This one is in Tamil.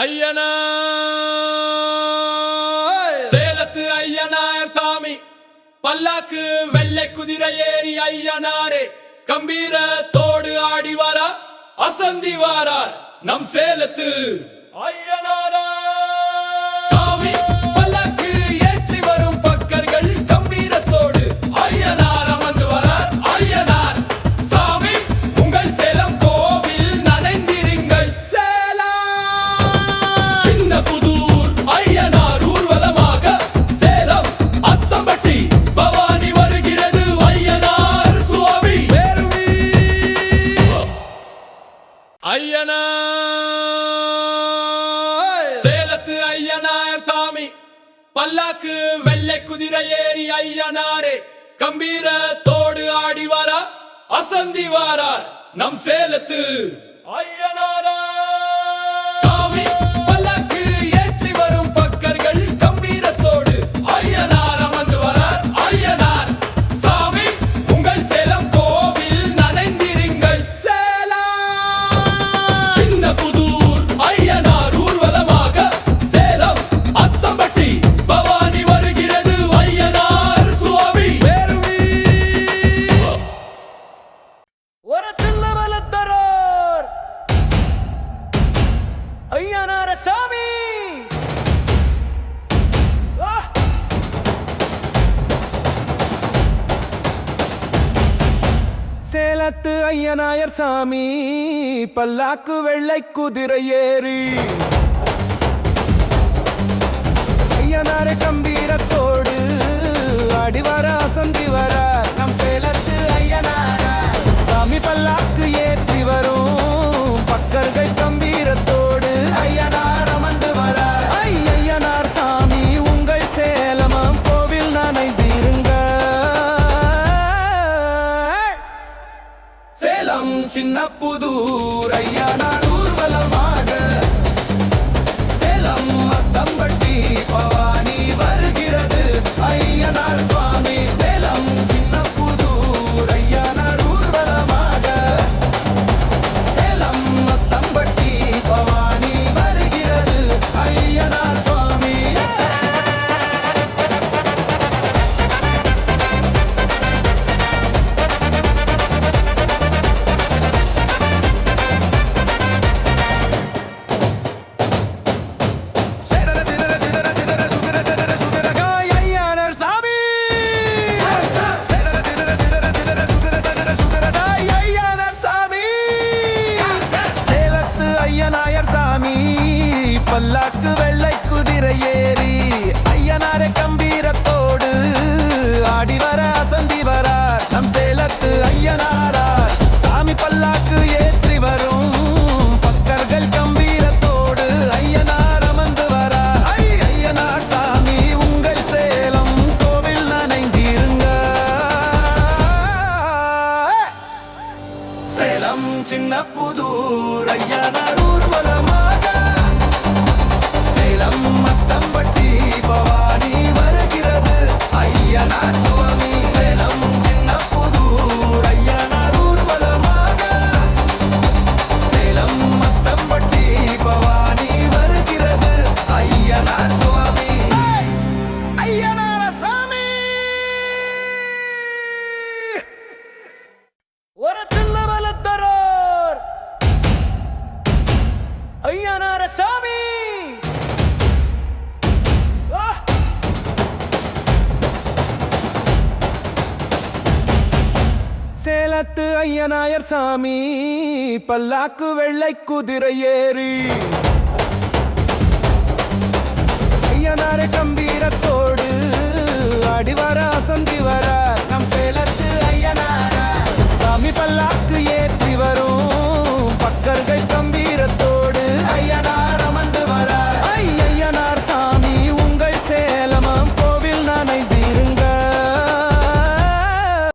ஐயனா சேலத்து ஐயனார் சாமி. பல்லாக்கு வெள்ளை குதிரை ஏறி ஐயனாரே. கம்பீர தோடு ஆடி வாரா. அசந்தி வாரார் நம் சேலத்து ஐயனார். பல்லாக்கு வெள்ளை குதிரை ஏறி ஐயனாரே கம்பீர தோடு ஆடி வாரா அசந்தி வாரார் நம் சேலத்து ஐயன் ஐயானார சாமி! சேலத்து ஐயனாயர் சாமி பல்லாக்கு வெள்ளை குதிரை ஏறி. ஐயனார கம்பீரத்தோடு அடிவார அசந்தி வரார் வேலம் சின்ன புதூர் ஐயா நான் ஊர்வலமாக சேலம் மஸ்தம்பட்டி பவ சின்ன புதூர் கண்ணத்து ஐயனாயர் சாமி பல்லாக்கு வெள்ளை குதிரை ஏறி. ஐயனார கம்பீரத்தோடு அடிவார